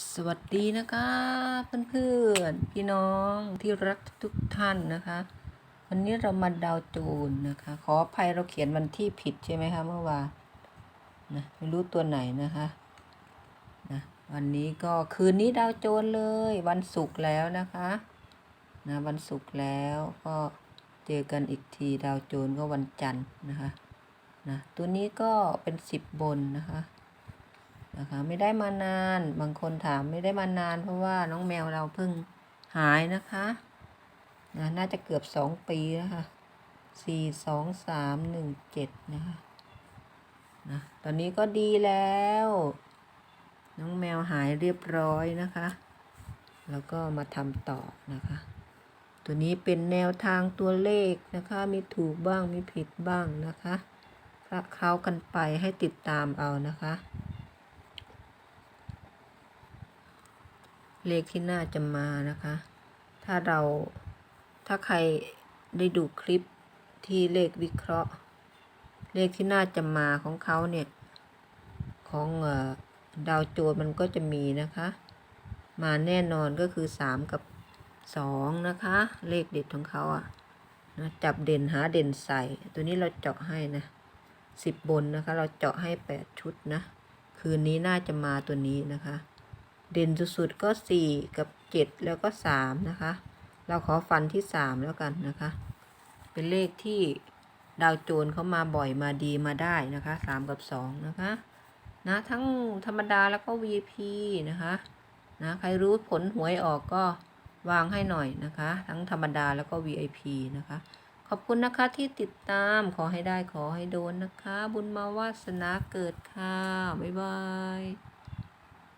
สวัสดีนะคะเพื่อนๆพี่น้องที่รักทุกท่านนะคะ วันนี้เรามาดาวโจนนะคะ ขออภัยเราเขียนวันที่ผิดใช่ไหมคะเมื่อวานนะไม่รู้ตัวไหนนะคะนะวันนี้ก็คืนนี้ดาวโจนเลย วันศุกร์แล้วนะคะนะวันศุกร์แล้วก็เจอกันอีกทีดาวโจนก็วันจันทร์นะคะนะตัวนี้ก็เป็นสิบบนนะคะ นะคะไม่ได้มานาน บางคนถามไม่ได้มานาน เพราะว่าน้องแมวเราเพิ่งหายนะคะนะน่าจะเกือบสองปีแล้วค่ะสี่สองสามหนึ่งเจ็ดนะคะนะตอนนี้ก็ดีแล้ว น้องแมวหายเรียบร้อยนะคะ แล้วก็มาทำต่อนะคะ ตัวนี้เป็นแนวทางตัวเลขนะคะ มีถูกบ้างมีผิดบ้างนะคะคละเคล้ากันไปให้ติดตามเอานะคะ เลขที่น่าจะมานะคะ ถ้าเราถ้าใครได้ดูคลิปที่เลขวิเคราะห์ เลขที่น่าจะมาของเขาเนี่ย ของอดาวโจนส์มันก็จะมีนะคะ มาแน่นอนก็คือสามกับสองนะคะ เลขเด็ดของเขาอะนะจับเด่นหาเด่นใส่ ตัวนี้เราเจาะให้นะสิบบนนะคะ เราเจาะให้แปดชุดนะ คืนนี้น่าจะมาตัวนี้นะคะ เด่นสุดๆก็สี่กับเจ็ดแล้วก็สามนะคะ เราขอฟันที่สามแล้วกันนะคะ เป็นเลขที่ดาวโจนเขามาบ่อยมาดีมาได้นะคะสามกับสองนะคะ นะทั้งธรรมดาแล้วก็ VIP นะคะนะใครรู้ผลหวยออกก็วางให้หน่อยนะคะ ทั้งธรรมดาแล้วก็ VIP นะคะ ขอบคุณนะคะที่ติดตามขอให้ได้ขอให้โดนนะคะ บุญมาวาสนาเกิดค่ะ บ๊ายบาย